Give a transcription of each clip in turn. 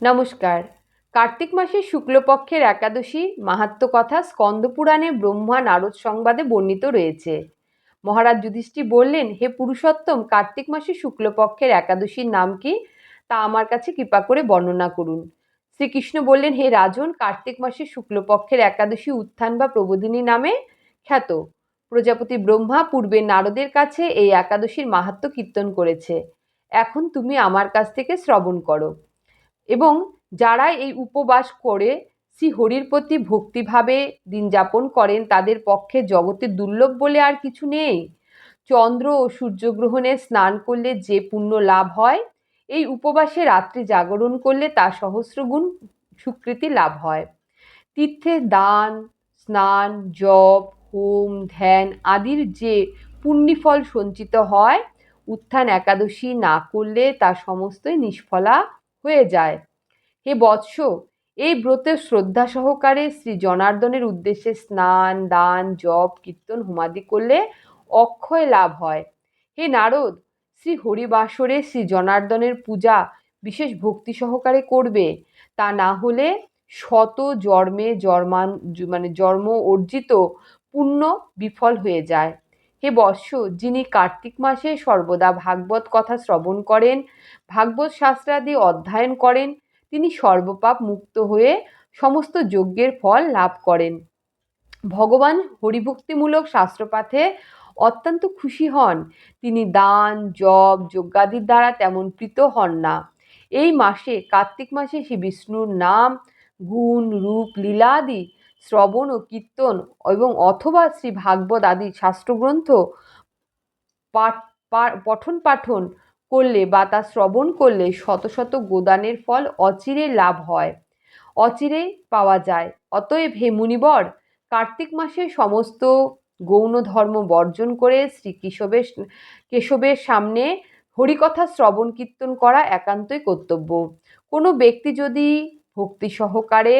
নমস্কার। কার্তিক মাসের শুক্লপক্ষের একাদশী মাহাত্ম্য কথা স্কন্দপুরাণে ব্রহ্মা নারদ সংবাদে বর্ণিত রয়েছে। মহারাজ যুধিষ্ঠি বললেন, হে পুরুষোত্তম, কার্তিক মাসের শুক্লপক্ষের একাদশীর নাম কি? তা আমার কাছে কৃপা করে বর্ণনা করুন। শ্রীকৃষ্ণ বললেন, হে রাজন, কার্তিক মাসের শুক্লপক্ষের একাদশী উত্থান বা প্রবোধিনী নামে খ্যাত। প্রজাপতি ব্রহ্মা পূর্বে নারদের কাছে এই একাদশীর মাহাত্ম্য কীর্তন করেছে। এখন তুমি আমার কাছ থেকে শ্রবণ করো। এবং যারা এই উপবাস করে শ্রী হরির প্রতি ভক্তিভাবে দিন যাপন করেন, তাদের পক্ষে জগতে দুর্লভ বলে আর কিছু নেই। চন্দ্র ও সূর্যগ্রহণে স্নান করলে যে পুণ্য লাভ হয়, এই উপবাসে রাত্রি জাগরণ করলে তা সহস্রগুণ স্বীকৃতি লাভ হয়। তীর্থে দান, স্নান, জপ, হোম, ধ্যান আদির যে পুণ্যফল সঞ্চিত হয়, উত্থান একাদশী না করলে তা সমস্তই নিষ্ফলা হয়ে যায়। হে বৎস, এই ব্রতে শ্রদ্ধা সহকারে শ্রী জনার্দনের উদ্দেশ্যে স্নান, দান, জপ, কীর্তন, হোমাদি করলে অক্ষয় লাভ হয়। হে নারদ, শ্রী হরিবাসরে শ্রী জনার্দনের পূজা বিশেষ ভক্তি সহকারে করবে। তা না হলে শত জন্মে জন্মান মানে জন্ম অর্জিত পুণ্য বিফল হয়ে যায়। হে বৎস, যিনি কার্তিক মাসে সর্বদা ভাগবত কথা শ্রবণ করেন, ভাগবত শাস্ত্রাদি অধ্যয়ন করেন, তিনি সর্বপাপ মুক্ত হয়ে সমস্ত যজ্ঞের ফল লাভ করেন। ভগবান হরিভক্তিমূলক শাস্ত্রপাঠে অত্যন্ত খুশি হন। তিনি দান, জপ, যজ্ঞাদির দ্বারা তেমন প্রীত হন না। এই মাসে, কার্তিক মাসে শ্রী বিষ্ণুর নাম, গুণ, রূপ লীলাদি শ্রবণ ও কীর্তন এবং অথবা শ্রী ভাগবত আদি শাস্ত্রগ্রন্থ পাঠ পঠন পাঠন করলে বা তা শ্রবণ করলে শত শত গোদানের ফল অচিরে লাভ হয়, অচিরে পাওয়া যায়। অতএব হে মুনিবর, কার্তিক মাসে সমস্ত গৌণ ধর্ম বর্জন করে শ্রী কেশবের কেশবের সামনে হরিকথা শ্রবণ কীর্তন করা একান্তই কর্তব্য। কোনো ব্যক্তি যদি ভক্তি সহকারে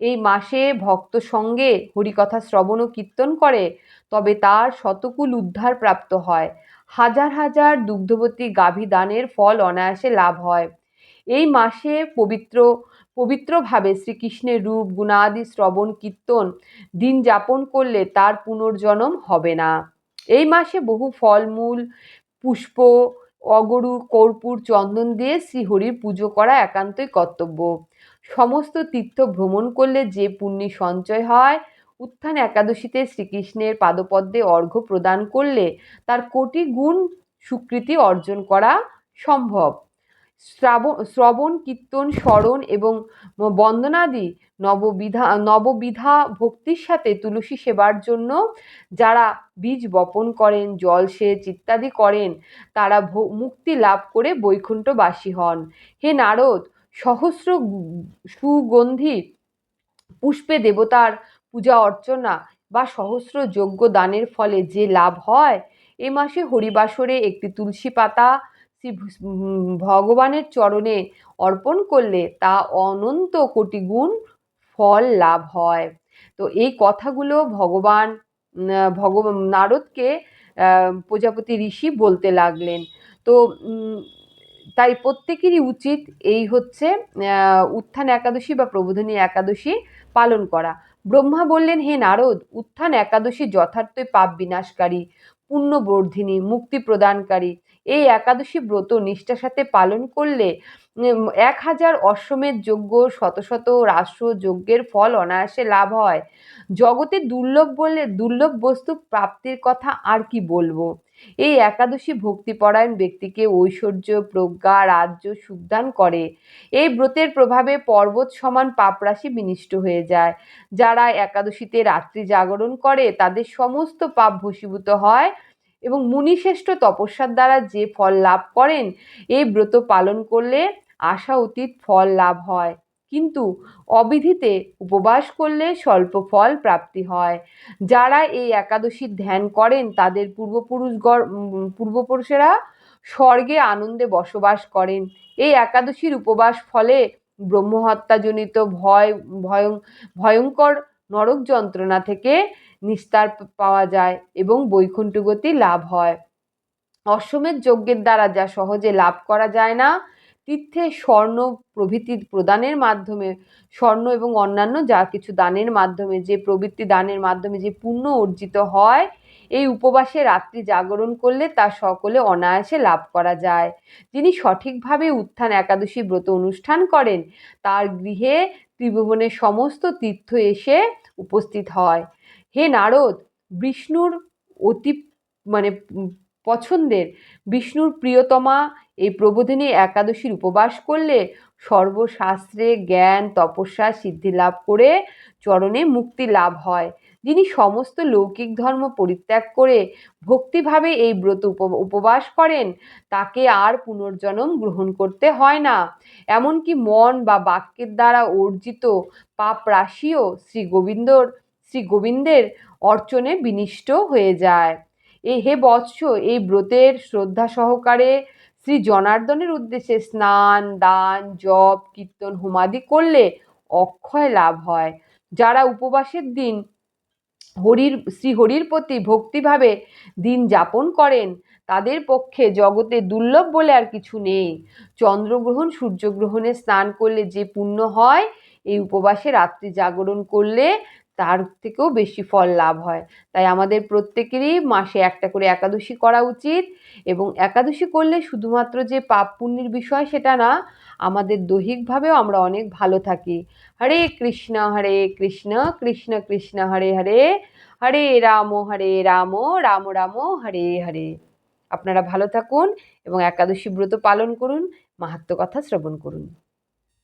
এই মাসে ভক্ত সঙ্গে হরিকথা শ্রবণ ও কীর্তন করে, তবে তার শতকুল উদ্ধার প্রাপ্ত হয়। হাজার হাজার দুগ্ধবতী গাভী দানের ফল অনায়াসে লাভ হয়। এই মাসে পবিত্র, পবিত্রভাবে শ্রীকৃষ্ণের রূপ, গুণাদি শ্রবণ, কীর্তন দিন যাপন করলে তার পুনর্জন্ম হবে না। এই মাসে বহু ফলমূল, পুষ্প অগরু, কর্পূর, চন্দন দিয়ে শ্রীহরির পুজো করা একান্তই কর্তব্য। সমস্ত তীর্থ ভ্রমণ করলে যে পুণ্যি সঞ্চয় হয়, উত্থান একাদশীতে শ্রীকৃষ্ণের পাদপদ্মে অর্ঘ্য প্রদান করলে তার কোটি গুণ স্বীকৃতি অর্জন করা সম্ভব। শ্রাবণ, শ্রবণ, কীর্তন, স্মরণ এবং বন্দনাদি নববিধা নববিধা ভক্তির সাথে তুলসী সেবার জন্য যারা বীজ বপন করেন জলসেচ ইত্যাদি করেন, তারা মুক্তি লাভ করে বৈকুণ্ঠবাসী হন। হে নারদ, সহস্র সুগন্ধি পুষ্পে দেবতার পূজা অর্চনা বা সহস্র যোগ্য দানের ফলে যে লাভ হয়, এ মাসে হরিবাসরে একটি তুলসী পাতা শ্রী ভগবানের চরণে অর্পণ করলে তা অনন্ত কোটি গুণ ফল লাভ হয়। তো এই কথাগুলো ভগবান ভগবান নারদকে প্রজাপতি ঋষি বলতে লাগলেন। তো তাই প্রত্যেকেরই উচিত এই হচ্ছে উত্থান একাদশী বা প্রবোধনী একাদশী পালন করা। ব্রহ্মা বললেন, হে নারদ, উত্থান একাদশী যথার্থই পাপ বিনাশকারী, পুণ্যবর্ধিনী, মুক্তি প্রদানকারী। এই একাদশী ব্রত নিষ্ঠার সাথে পালন করলে এক হাজার অশ্বমেধ যজ্ঞ, শত শত রাষ্ট্র যজ্ঞের ফল অনায়াসে লাভ হয়। জগতে দুর্লভ বললে, দুর্লভ বস্তু প্রাপ্তির কথা আর কি বলব? এই একাদশী ভক্তিপরায়ণ ব্যক্তিকে ঐশ্বর্য, প্রজ্ঞা, রাজ্য সুখদান করে। এই ব্রতের প্রভাবে পর্বত সমান পাপরাশি বিনিষ্ট হয়ে যায়। যারা একাদশীতে রাত্রি জাগরণ করে, তাদের সমস্ত পাপ ভসীভূত হয়। এবং মুনিশ্রেষ্ঠ তপস্যার দ্বারা যে ফল লাভ করেন এই ব্রত পালন করলে আশা অতীত ফল লাভ হয়। কিন্তু অবিধিতে উপবাস করলে স্বল্প ফল প্রাপ্তি হয়। যারা এই একাদশীর ধ্যান করেন, তাদের পূর্বপুরুষ পূর্বপুরুষেরা স্বর্গে আনন্দে বসবাস করেন। এই একাদশীর উপবাস ফলে ব্রহ্মহত্যাজনিত ভয়, ভয়ং, ভয়ঙ্কর নরক যন্ত্রণা থেকে নিস্তার পাওয়া যায় এবং বৈকুণ্ঠগতি লাভ হয়। অশ্বমেধ যজ্ঞের দ্বারা যা সহজে লাভ করা যায় না, তীর্থে স্বর্ণ প্রভৃতি প্রদানের মাধ্যমে, স্বর্ণ এবং অন্যান্য যা কিছু দানের মাধ্যমে, যে প্রবৃত্তি দানের মাধ্যমে যে পুণ্য অর্জিত হয়, এই উপবাসে রাত্রি জাগরণ করলে তা সকলে অনায়াসে লাভ করা যায়। যিনি সঠিকভাবে উত্থান একাদশী ব্রত অনুষ্ঠান করেন, তার গৃহে ত্রিভুবনের সমস্ত তীর্থ এসে উপস্থিত হয়। হে নারদ, বিষ্ণুর অতি মানে পছন্দের বিষ্ণুর প্রিয়তমা এই প্রবোধিনী একাদশীর উপবাস করলে সর্বশাস্ত্রে জ্ঞান, তপস্যা, সিদ্ধি লাভ করে চরণে মুক্তি লাভ হয়। যিনি সমস্ত লৌকিক ধর্ম পরিত্যাগ করে ভক্তিভাবে এই ব্রত উপ- উপবাস করেন, তাকে আর পুনর্জন্ম গ্রহণ করতে হয় না। এমনকি মন বা বাক্যের দ্বারা অর্জিত পাপ রাশিও শ্রী গোবিন্দর, শ্রী গোবিন্দের অর্চনে বিনিষ্ট হয়ে যায়। এ হে বৎস, এই ব্রতের শ্রদ্ধা সহকারে শ্রী জনার্দনের উদ্দেশ্যে স্নান, দান, জপ, কীর্তন, হোমাদি করলে অক্ষয় লাভ হয়। যারা উপবাসের দিন হরির, শ্রী হরির প্রতি ভক্তিভাবে দিন যাপন করেন। তাদের পক্ষে জগতে দুর্লভ বলে আর কিছু নেই। চন্দ্রগ্রহণ, সূর্যগ্রহণে স্নান করলে যে পুণ্য হয়, এই উপবাসে রাত্রি জাগরণ করলে তার থেকেও বেশি ফল লাভ হয়। তাই আমাদের প্রত্যেকেরই মাসে একটা করে একাদশী করা উচিত এবং একাদশী করলে শুধুমাত্র যে পাপ পুণ্যের বিষয় সেটা না, আমাদের দৈহিকভাবেও আমরা অনেক ভালো থাকি। হরে কৃষ্ণ হরে কৃষ্ণ কৃষ্ণ কৃষ্ণ, হরে হরে হরে রাম হরে রাম রাম রাম, হরে হরে। আপনারা ভালো থাকুন এবং একাদশী ব্রত পালন করুন, মাহাত্ম্য কথা শ্রবণ করুন।